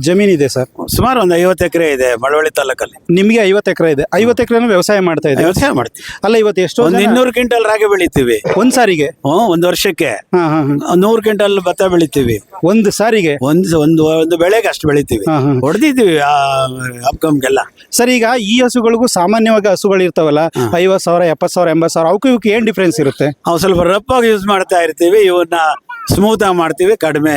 ಜಮೀನಿದೆ ಸರ್? ಸುಮಾರು ಒಂದು ಐವತ್ತು ಎಕರೆ ಇದೆ ಮಳವಳ್ಳಿ ತಾಲೂಕಲ್ಲಿ. ನಿಮಗೆ ಐವತ್ತು ಎಕರೆ ಇದೆ. ಐವತ್ತು ಎಕರೆನೂ ವ್ಯವಸಾಯ ಮಾಡ್ತಾ ಇದೆ ವ್ಯವಸಾಯ ಮಾಡ್ತೀವಿ. ಅಲ್ಲ ಇವತ್ತು ಎಷ್ಟು ಒಂದು ಇನ್ನೂರು ಕ್ವಿಂಟಲ್ ರಾಗಿ ಬೆಳಿತೀವಿ. ಒಂದ್ ಸಾರಿಗೆ? ಹ್ಮ್ ಒಂದು ವರ್ಷಕ್ಕೆ. ಹಾ ಹಾ ಹಾ. ನೂರು ಕ್ವಿಂಟಲ್ ಭತ್ತ ಬೆಳಿತೀವಿ. ಒಂದು ಸಾರಿಗೆ? ಒಂದು ಒಂದು ಒಂದು ಬೆಳೆಗೆ ಅಷ್ಟು ಬೆಳಿತೀವಿ. ಹಾ, ಹಾ. ಹೊಡೆದಿದ್ದೀವಿ ಆ ಅಪ್ಕಮ್ಗೆಲ್ಲ ಸರ್ ಈಗ ಈ ಹಸುಗಳಿಗೂ ಸಾಮಾನ್ಯವಾಗಿ ಹಸುಗಳು ಇರ್ತಾವಲ್ಲ ಐವತ್ತು ಸಾವಿರ ಎಪ್ಪತ್ತು ಸಾವಿರ ಎಂಬತ್ತು ಸಾವಿರ ಅವಕ್ಕೂ ಇವಕ್ಕೆ ಏನ್ ಡಿಫ್ರೆನ್ಸ್ ಇರುತ್ತೆ? ಅವು ಸ್ವಲ್ಪ ರಫ್ ಆಗಿ ಯೂಸ್ ಮಾಡ್ತಾ ಇರ್ತೀವಿ ಇವನ್ನ ಸ್ಮೂತ್ ಆಗಿ ಮಾಡ್ತೀವಿ ಕಡಿಮೆ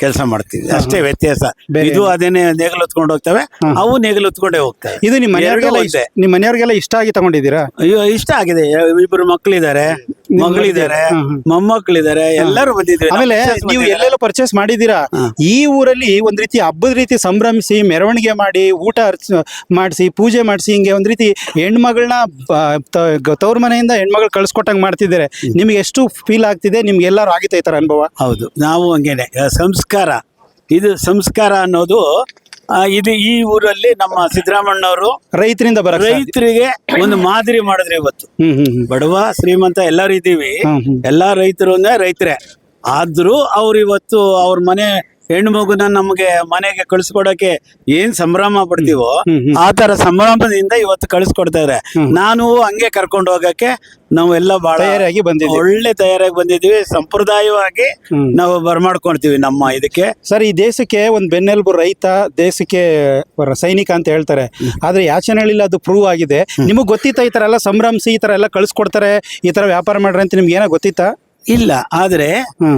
ಕೆಲಸ ಮಾಡ್ತೀವಿ ಅಷ್ಟೇ ವ್ಯತ್ಯಾಸ. ಇದು ಅದೇನೆ ನೇಗಲು ಹೊತ್ಕೊಂಡು ಹೋಗ್ತವೆ ಅವು ನೇಗಲು ಹೊತ್ಕೊಂಡೇ ಹೋಗ್ತವೆ. ಇದು ನಿಮ್ಮ ಮನೆಯವ್ರಿಗೆಲ್ಲ ಇದೆ ಇಷ್ಟ ನಿಮ್ಮ ಮನೆಯವ್ರಿಗೆಲ್ಲ ಇಷ್ಟ ಆಗಿ ತಗೊಂಡಿದ್ದೀರಾ? ಅಯ್ಯೋ ಇಷ್ಟ ಆಗಿದೆ. ಇಬ್ರು ಮಕ್ಕಳಿದ್ದಾರೆ ಮಗಳಿದ್ದಾರೆ. ಮೊಮ್ಮಕ್ಕಳಿದ್ದಾರೆ ಎಲ್ಲರೂ ಬಂದಿದ್ದಾರೆ. ಆಮೇಲೆ ನೀವು ಎಲ್ಲೆಲ್ಲೋ ಪರ್ಚೇಸ್ ಮಾಡಿದ್ದೀರಾ? ಈ ಊರಲ್ಲಿ ಒಂದ್ ರೀತಿ ಹಬ್ಬದ ರೀತಿ ಸಂಭ್ರಮಿಸಿ ಮೆರವಣಿಗೆ ಮಾಡಿ ಊಟ ಮಾಡಿಸಿ ಪೂಜೆ ಮಾಡಿಸಿ ಹಿಂಗೆ ಒಂದ್ ರೀತಿ ಹೆಣ್ಮಗಳನ್ನ ತವ್ರ ಮನೆಯಿಂದ ಹೆಣ್ಮಗಳು ಕಳ್ಸ್ಕೊಟ್ಟಂಗ್ ಮಾಡ್ತಿದ್ದಾರೆ. ನಿಮ್ಗೆ ಎಷ್ಟು ಫೀಲ್ ಆಗ್ತಿದೆ? ನಿಮ್ಗೆ ಎಲ್ಲರೂ ಆಗಿತ್ತೈತಾರ ಈ ತರ ಅನುಭವ? ಹೌದು. ನಾವು ಹಂಗೇನೆ. ಆ, ಸಂಸ್ಕಾರ. ಇದು ಸಂಸ್ಕಾರ ಅನ್ನೋದು ಆ, ಇದು ಈ ಊರಲ್ಲಿ ನಮ್ಮ ಸಿದ್ದರಾಮಣ್ಣವರು ರೈತರಿಂದ ಬರ ರೈತರಿಗೆ ಒಂದು ಮಾದರಿ ಮಾಡಿದ್ರೆ ಇವತ್ತು. ಹ್ಮ್ ಹ್ಮ್ ಹ್ಮ್. ಬಡವ ಶ್ರೀಮಂತ ಎಲ್ಲರೂ ಇದ್ದೀವಿ ಹ್ಮ್, ಹ್ಮ್. ಎಲ್ಲಾ ರೈತರು ಅಂದ್ರೆ ರೈತರೇ. ಆದ್ರೂ ಅವ್ರು ಇವತ್ತು ಅವ್ರ ಮನೆ ಹೆಣ್ಣು ಮಗುನ ನಮಗೆ ಮನೆಗೆ ಕಳಿಸ್ಕೊಡಕ್ಕೆ ಏನ್ ಸಂಭ್ರಮ ಪಡ್ತೀವೋ ಹ್ಮ್, ಹ್ಮ್. ಆ ತರ ಸಂಭ್ರಮದಿಂದ ಇವತ್ತು ಕಳಿಸ್ಕೊಡ್ತಾರೆ ನಾನು ಹಂಗೆ ಕರ್ಕೊಂಡು ಹೋಗಕ್ಕೆ ನಾವೆಲ್ಲ ಬಹಳ ತಯಾರಾಗಿ ಬಂದಿದ್ದೀವಿ. ಒಳ್ಳೆ ತಯಾರಾಗಿ ಬಂದಿದ್ದೀವಿ. ಸಂಪ್ರದಾಯವಾಗಿ. ನಾವು ಬರ್ಮಾಡ್ಕೊಳ್ತೀವಿ ನಮ್ಮ ಇದಕ್ಕೆ. ಸರ್ ಈ ದೇಶಕ್ಕೆ ಒಂದು ಬೆನ್ನೆಲುಬು ರೈತ ದೇಶಕ್ಕೆ ಸೈನಿಕ ಅಂತ ಹೇಳ್ತಾರೆ. ಆದ್ರೆ ಯಾಚನಹಳ್ಳಿಲಿ ಅದು ಪ್ರೂವ್ ಆಗಿದೆ. ನಿಮಗೆ ಗೊತ್ತಿತ್ತಾ ಈ ತರ ಎಲ್ಲ ಸಂಭ್ರಮಿಸಿ ಈ ತರ ಎಲ್ಲ ಕಳ್ಸ್ಕೊಡ್ತಾರೆ ಈ ತರ ವ್ಯಾಪಾರ ಮಾಡ್ರಿ ಅಂತ ನಿಮ್ಗೆ ಏನೋ ಗೊತ್ತಿತ್ತಾ? ಇಲ್ಲ ಆದ್ರೆ.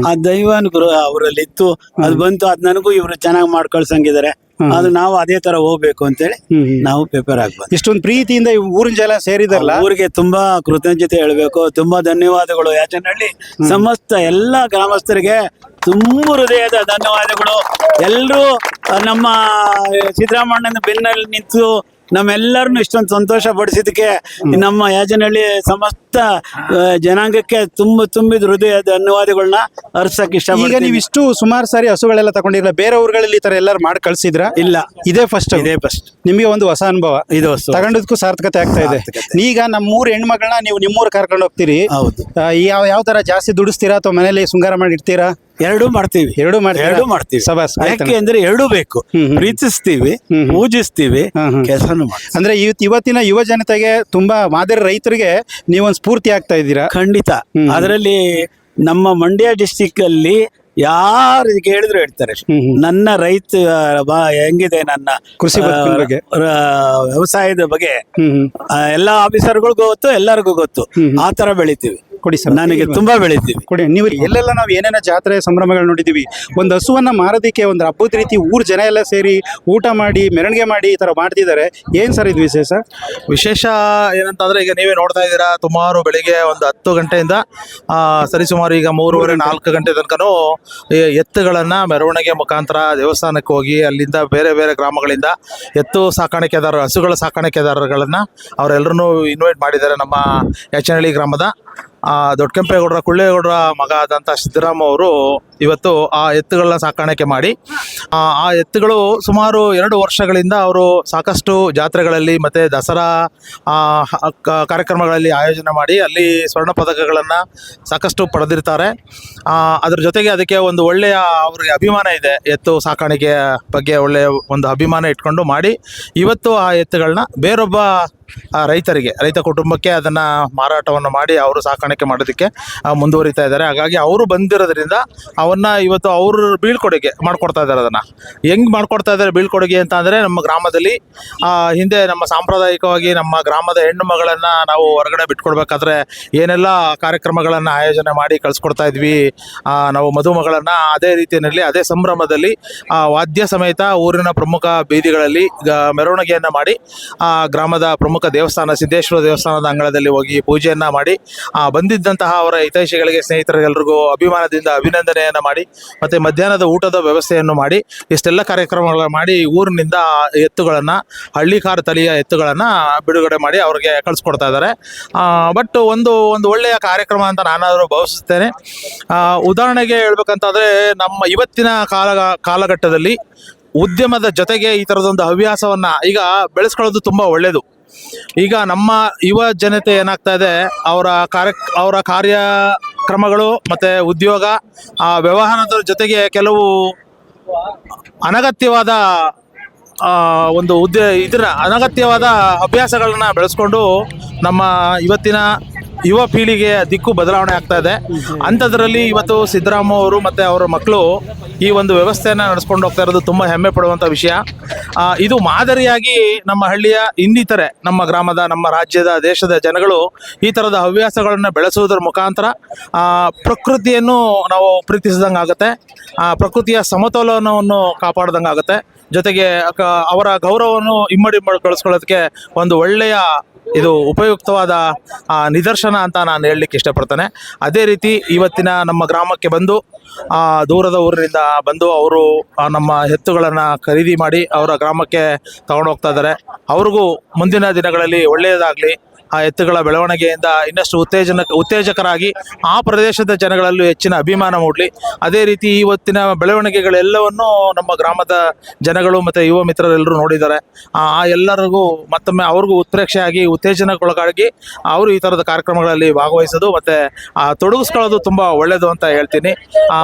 ಆ ದೈವಾನುಗ್ರಹ ಅವರಲ್ಲಿ ಇತ್ತು ಅದು ಬಂತು ಅದ್ ನನಗೂ ಇವರು ಚೆನ್ನಾಗಿ ಮಾಡ್ಕೊಳ್ಸಂಗಿದ್ದಾರೆ. ಅದು ನಾವು ಅದೇ ತರ ಹೋಗ್ಬೇಕು ಅಂತೇಳಿ. ನಾವು ಪೇಪರ್ ಹಾಕ್ಬೋದು ಇಷ್ಟೊಂದು ಪ್ರೀತಿಯಿಂದ ಈ ಊರಿನ ಜನ ಸೇರಿದಾರಲ್ಲ? ಊರಿಗೆ ತುಂಬಾ ಕೃತಜ್ಞತೆ ಹೇಳ್ಬೇಕು. ತುಂಬಾ ಧನ್ಯವಾದಗಳು ಯಾಚನಹಳ್ಳಿ ಸಮಸ್ತ ಎಲ್ಲಾ ಗ್ರಾಮಸ್ಥರಿಗೆ ತುಂಬ ಹೃದಯದ ಧನ್ಯವಾದಗಳು. ಎಲ್ಲರೂ ನಮ್ಮ ಸಿದ್ದರಾಮಣ್ಣನ ಬೆನ್ನಲ್ಲಿ ನಿಂತು ನಮ್ಮೆಲ್ಲರನ್ನು ಇಷ್ಟೊಂದು ಸಂತೋಷ ಪಡಿಸಿದಕ್ಕೆ ನಮ್ಮ ಯಾಜನಹಳ್ಳಿ ಸಮಸ್ತ ಜನಾಂಗಕ್ಕೆ ತುಂಬ ತುಂಬಿದ ಹೃದಯದ ಧನ್ಯವಾದಗಳನ್ನ ಅರ್ಸಕ್ ಈಗ ಇಷ್ಟ ನೀವು ಇಷ್ಟು ಸುಮಾರು ಸಾರಿ ಹಸುಗಳೆಲ್ಲ ತಗೊಂಡಿರಲ್ಲ ಬೇರೆ ಊರುಗಳಲ್ಲಿ ಈ ತರ ಎಲ್ಲರೂ ಮಾಡಿ ಕಳ್ಸಿದ್ರ? ಇಲ್ಲ. ಇದೇ ಫಸ್ಟ್ ಇದೇ ಫಸ್ಟ್ ನಿಮಗೆ ಒಂದು ಹೊಸ ಅನುಭವ. ಇದು ಹೊಸ ತಗೊಂಡದಕ್ಕೂ ಸಾರ್ಥಕತೆ ಆಗ್ತಾ ಇದೆ. ಈಗ ನಮ್ಮ ಮೂರು ಹೆಣ್ಮಗಳನ್ನ ನೀವು ನಿಮ್ಮೂರು ಕರ್ಕೊಂಡು ಹೋಗ್ತೀರಿ. ಹೌದು. ಯಾವ ಯಾವ ತರ ಜಾಸ್ತಿ ದುಡಿಸ್ತೀರಾ ಅಥವಾ ಮನೇಲಿ ಶೃಂಗಾರ ಮಾಡಿ ಇಡ್ತೀರಾ? ಎರಡೂ ಮಾಡ್ತೀವಿ ಎರಡೂ ಮಾಡ್ತೀವಿ ಎರಡೂ ಮಾಡ್ತೀವಿ ಸಬಾಸ್. ಯಾಕೆ ಅಂದ್ರೆ ಎರಡೂ ಬೇಕು. ಪ್ರೀತಿಸ್ತೀವಿ. ಪೂಜಿಸ್ತೀವಿ. ಕೆಲಸನೂ ಮಾಡ್ತೀವಿ ಅಂದ್ರೆ ಇವತ್ ಇವತ್ತಿನ ಯುವ ಜನತೆಗೆ ತುಂಬಾ ಮಾದರಿ ರೈತರಿಗೆ ನೀವೊಂದು ಸ್ಫೂರ್ತಿ ಆಗ್ತಾ ಇದ್ದೀರಾ ಖಂಡಿತ. ಅದರಲ್ಲಿ ನಮ್ಮ ಮಂಡ್ಯ ಡಿಸ್ಟಿಕ್ ಅಲ್ಲಿ ಯಾರು ಕೇಳಿದ್ರು ಹೇಳ್ತಾರೆ. ನನ್ನ ರೈತ ಹೆಂಗಿದೆ ನನ್ನ ಕೃಷಿ ಬಗ್ಗೆ. ವ್ಯವಸಾಯದ ಬಗ್ಗೆ ಎಲ್ಲಾ ಆಫೀಸರ್ಗಳಿಗೂ ಗೊತ್ತು ಎಲ್ಲರಿಗೂ ಗೊತ್ತು. ಆ ತರ ಬೆಳಿತೀವಿ ಕೊಡಿ ಸರ್. ನನಗೆ ತುಂಬಾ ಬೆಳೆದಿದೆ ಕೊಡಿ ನೀವು ಎಲ್ಲೆಲ್ಲ ನಾವು ಏನೇನೋ ಜಾತ್ರೆ ಸಂಭ್ರಮಗಳು ನೋಡಿದೀವಿ. ಒಂದು ಹಸುವನ್ನ ಮಾರೋದಕ್ಕೆ ಒಂದು ಹಬ್ಬದ ರೀತಿ ಊರ್ ಜನ ಎಲ್ಲ ಸೇರಿ ಊಟ ಮಾಡಿ ಮೆರವಣಿಗೆ ಮಾಡಿ ಈ ತರ ಮಾಡ್ತಿದ್ದಾರೆ. ಏನ್ ಸರ್ ಇದು ವಿಶೇಷ? ವಿಶೇಷ ಏನಂತಂದ್ರೆ ಈಗ ನೀವೇ ನೋಡ್ತಾ ಇದ್ದೀರಾ ಸುಮಾರು ಬೆಳಿಗ್ಗೆ ಒಂದು ಹತ್ತು ಗಂಟೆಯಿಂದ ಸರಿ ಸರಿಸುಮಾರು ಈಗ ಮೂರುವರೆ ನಾಲ್ಕು ಗಂಟೆ ತನಕನೂ ಈ ಎತ್ತುಗಳನ್ನ ಮೆರವಣಿಗೆ ಮುಖಾಂತರ ದೇವಸ್ಥಾನಕ್ಕೆ ಹೋಗಿ ಅಲ್ಲಿಂದ ಬೇರೆ ಬೇರೆ ಗ್ರಾಮಗಳಿಂದ ಎತ್ತು ಸಾಕಾಣಿಕೆದಾರರು ಹಸುಗಳ ಸಾಕಾಣಿಕೆದಾರರುಗಳನ್ನ ಅವರೆಲ್ಲರನ್ನೂ ಇನ್ವೈಟ್ ಮಾಡಿದ್ದಾರೆ ನಮ್ಮ ಯಚನಹಳ್ಳಿ ಗ್ರಾಮದ. ಆ, ದೊಡ್ಡಕೆಂಪೇಗೌಡರ ಕುಳ್ಳೇಗೌಡರ ಮಗ ಆದಂತ ಸಿದ್ದರಾಮ ಅವರು ಇವತ್ತು ಆ ಎತ್ತುಗಳನ್ನ ಸಾಕಾಣಿಕೆ ಮಾಡಿ ಆ ಎತ್ತುಗಳು ಸುಮಾರು ಎರಡು ವರ್ಷಗಳಿಂದ ಅವರು ಸಾಕಷ್ಟು ಜಾತ್ರೆಗಳಲ್ಲಿ ಮತ್ತು ದಸರಾ ಕಾರ್ಯಕ್ರಮಗಳಲ್ಲಿ ಆಯೋಜನೆ ಮಾಡಿ ಅಲ್ಲಿ ಸ್ವರ್ಣ ಪದಕಗಳನ್ನು ಸಾಕಷ್ಟು ಪಡೆದಿರ್ತಾರೆ. ಅದ್ರ ಜೊತೆಗೆ ಅದಕ್ಕೆ ಒಂದು ಒಳ್ಳೆಯ ಅವ್ರಿಗೆ ಅಭಿಮಾನ ಇದೆ ಎತ್ತು ಸಾಕಾಣಿಕೆಯ ಬಗ್ಗೆ ಒಳ್ಳೆಯ ಒಂದು ಅಭಿಮಾನ ಇಟ್ಕೊಂಡು ಮಾಡಿ ಇವತ್ತು ಆ ಎತ್ತುಗಳನ್ನ ಬೇರೊಬ್ಬ ಆ, ರೈತರಿಗೆ ರೈತ ಕುಟುಂಬಕ್ಕೆ ಅದನ್ನು ಮಾರಾಟವನ್ನು ಮಾಡಿ ಅವರು ಸಾಕಾಣಿಕೆ ಮಾಡೋದಕ್ಕೆ ಮುಂದುವರಿತಾ ಇದ್ದಾರೆ. ಹಾಗಾಗಿ ಅವರು ಬಂದಿರೋದ್ರಿಂದ ಅವನ್ನ ಇವತ್ತು ಅವರು ಬೀಳ್ಕೊಡುಗೆ ಮಾಡ್ಕೊಡ್ತಾ ಇದ್ದಾರೆ ಅದನ್ನು. ಹೆಂಗ್ ಮಾಡ್ಕೊಡ್ತಾ ಇದ್ದಾರೆ ಬೀಳ್ಕೊಡುಗೆ ಅಂತ ಅಂದರೆ ನಮ್ಮ ಗ್ರಾಮದಲ್ಲಿ ಹಿಂದೆ ನಮ್ಮ ಸಾಂಪ್ರದಾಯಿಕವಾಗಿ ನಮ್ಮ ಗ್ರಾಮದ ಹೆಣ್ಣು ಮಗಳನ್ನು ನಾವು ಹೊರಗಡೆ ಬಿಟ್ಕೊಡ್ಬೇಕಾದ್ರೆ ಏನೆಲ್ಲ ಕಾರ್ಯಕ್ರಮಗಳನ್ನು ಆಯೋಜನೆ ಮಾಡಿ ಕಳಿಸ್ಕೊಡ್ತಾ ಇದ್ವಿ. ನಾವು ಮದುಮಗಳನ್ನು ಅದೇ ರೀತಿಯಲ್ಲಿ ಅದೇ ಸಂಭ್ರಮದಲ್ಲಿ ವಾದ್ಯ ಸಮೇತ ಊರಿನ ಪ್ರಮುಖ ಬೀದಿಗಳಲ್ಲಿ ಗ- ಮೆರವಣಿಗೆಯನ್ನು ಮಾಡಿ ಗ್ರಾಮದ ಪ್ರಮುಖ ದೇವಸ್ಥಾನ, ಸಿದ್ದೇಶ್ವರ ದೇವಸ್ಥಾನದ ಅಂಗಳದಲ್ಲಿ ಹೋಗಿ ಪೂಜೆಯನ್ನು ಮಾಡಿ ಬಂದಿದ್ದಂತಹ ಅವರ ಹಿತೈಷಿಗಳಿಗೆ ಸ್ನೇಹಿತರಿಗೆಲ್ಲರಿಗೂ ಅಭಿಮಾನದಿಂದ ಅಭಿನಂದನೆಯನ್ನು ಮಾಡಿ, ಮತ್ತೆ ಮಧ್ಯಾಹ್ನದ ಊಟದ ವ್ಯವಸ್ಥೆಯನ್ನು ಮಾಡಿ, ಇಷ್ಟೆಲ್ಲ ಕಾರ್ಯಕ್ರಮಗಳ ಮಾಡಿ ಊರಿನಿಂದ ಎತ್ತುಗಳನ್ನು ಹಳ್ಳಿಕಾರ ತಳಿಯ ಎತ್ತುಗಳನ್ನು ಬಿಡುಗಡೆ ಮಾಡಿ ಅವ್ರಿಗೆ ಕಳಿಸ್ಕೊಡ್ತಾ ಇದ್ದಾರೆ. ಬಟ್ ಒಂದು ಒಂದು ಒಳ್ಳೆಯ ಕಾರ್ಯಕ್ರಮ ಅಂತ ನಾನಾದರೂ ಭಾವಿಸುತ್ತೇನೆ. ಉದಾಹರಣೆಗೆ ಹೇಳ್ಬೇಕಂತಂದರೆ ನಮ್ಮ ಇವತ್ತಿನ ಕಾಲ, ಕಾಲಘಟ್ಟದಲ್ಲಿ ಉದ್ಯಮದ ಜೊತೆಗೆ ಈ ಥರದೊಂದು ಹವ್ಯಾಸವನ್ನ ಈಗ ಬೆಳೆಸ್ಕೊಳ್ಳೋದು ತುಂಬ ಒಳ್ಳೆಯದು ಈಗ ನಮ್ಮ ಯುವ ಜನತೆ ಏನಾಗ್ತಾ ಇದೆ, ಅವರ ಕಾರ್ಯ, ಅವರ ಕಾರ್ಯಕ್ರಮಗಳು ಮತ್ತು ಉದ್ಯೋಗ, ಆ ವ್ಯವಹಾರದ ಜೊತೆಗೆ ಕೆಲವು ಅನಗತ್ಯವಾದ ಒಂದು ಉದ್ಯ ಇದನ್ನ ಅನಗತ್ಯವಾದ ಅಭ್ಯಾಸಗಳನ್ನ ಬೆಳೆಸ್ಕೊಂಡು ನಮ್ಮ ಇವತ್ತಿನ ಯುವ ಪೀಳಿಗೆ ದಿಕ್ಕು ಬದಲಾವಣೆ ಆಗ್ತಾ ಇದೆ. ಅಂಥದ್ರಲ್ಲಿ ಇವತ್ತು ಸಿದ್ದರಾಮ ಅವರು ಮತ್ತು ಅವರ ಮಕ್ಕಳು ಈ ಒಂದು ವ್ಯವಸ್ಥೆಯನ್ನು ನಡೆಸ್ಕೊಂಡು ಹೋಗ್ತಾ ಇರೋದು ತುಂಬ ಹೆಮ್ಮೆ ಪಡುವಂಥ ವಿಷಯ. ಇದು ಮಾದರಿಯಾಗಿ ನಮ್ಮ ಹಳ್ಳಿಯ ಇನ್ನಿತರೆ ನಮ್ಮ ಗ್ರಾಮದ, ನಮ್ಮ ರಾಜ್ಯದ, ದೇಶದ ಜನಗಳು ಈ ಥರದ ಹವ್ಯಾಸಗಳನ್ನು ಬೆಳೆಸುವುದರ ಮುಖಾಂತರ ಪ್ರಕೃತಿಯನ್ನು ನಾವು ಪ್ರೀತಿಸಿದಂಗೆ ಆಗುತ್ತೆ ಪ್ರಕೃತಿಯ ಸಮತೋಲನವನ್ನು ಕಾಪಾಡ್ದಂಗೆ ಆಗುತ್ತೆ ಜೊತೆಗೆ ಅವರ ಗೌರವವನ್ನು ಇಮ್ಮಡಿ ಕಳಿಸ್ಕೊಳ್ಳೋದಕ್ಕೆ ಒಂದು ಒಳ್ಳೆಯ ಇದು ಉಪಯುಕ್ತವಾದ ನಿದರ್ಶನ ಅಂತ ನಾನು ಹೇಳಲಿಕ್ಕೆ ಇಷ್ಟಪಡ್ತೇನೆ. ಅದೇ ರೀತಿ ಇವತ್ತಿನ ನಮ್ಮ ಗ್ರಾಮಕ್ಕೆ ಬಂದು ದೂರದ ಊರಿನಿಂದ ಬಂದು ಅವರು ನಮ್ಮ ಎತ್ತುಗಳನ್ನು ಖರೀದಿ ಮಾಡಿ ಅವರ ಗ್ರಾಮಕ್ಕೆ ತಗೊಂಡೋಗ್ತಾ ಇದ್ದಾರೆ. ಅವ್ರಿಗೂ ಮುಂದಿನ ದಿನಗಳಲ್ಲಿ ಒಳ್ಳೆಯದಾಗಲಿ. ಆ ಎತ್ತುಗಳ ಬೆಳವಣಿಗೆಯಿಂದ ಇನ್ನಷ್ಟು ಉತ್ತೇಜನ, ಉತ್ತೇಜಕರಾಗಿ ಆ ಪ್ರದೇಶದ ಜನಗಳಲ್ಲೂ ಹೆಚ್ಚಿನ ಅಭಿಮಾನ ಮೂಡಲಿ. ಅದೇ ರೀತಿ ಇವತ್ತಿನ ಬೆಳವಣಿಗೆಗಳೆಲ್ಲವನ್ನೂ ನಮ್ಮ ಗ್ರಾಮದ ಜನಗಳು ಮತ್ತು ಯುವ ಮಿತ್ರರೆಲ್ಲರೂ ನೋಡಿದ್ದಾರೆ. ಆ ಎಲ್ಲರಿಗೂ ಮತ್ತೊಮ್ಮೆ ಅವ್ರಿಗೂ ಉತ್ಪ್ರೇಕ್ಷೆಯಾಗಿ, ಉತ್ತೇಜನಕ್ಕೊಳಗಾಗಿ ಅವರು ಈ ಥರದ ಕಾರ್ಯಕ್ರಮಗಳಲ್ಲಿ ಭಾಗವಹಿಸೋದು ಮತ್ತು ತೊಡಗಿಸ್ಕೊಳ್ಳೋದು ತುಂಬ ಒಳ್ಳೆಯದು ಅಂತ ಹೇಳ್ತೀನಿ.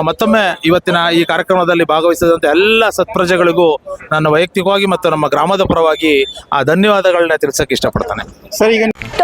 ಮತ್ತೊಮ್ಮೆ ಇವತ್ತಿನ ಈ ಕಾರ್ಯಕ್ರಮದಲ್ಲಿ ಭಾಗವಹಿಸಿದಂಥ ಎಲ್ಲ ಸತ್ಪ್ರಜೆಗಳಿಗೂ ನನ್ನ ವೈಯಕ್ತಿಕವಾಗಿ ಮತ್ತು ನಮ್ಮ ಗ್ರಾಮದ ಪರವಾಗಿ ಆ ಧನ್ಯವಾದಗಳನ್ನ ತಿಳಿಸೋಕೆ ಇಷ್ಟಪಡ್ತಾನೆ. ಸರ್, ಈಗ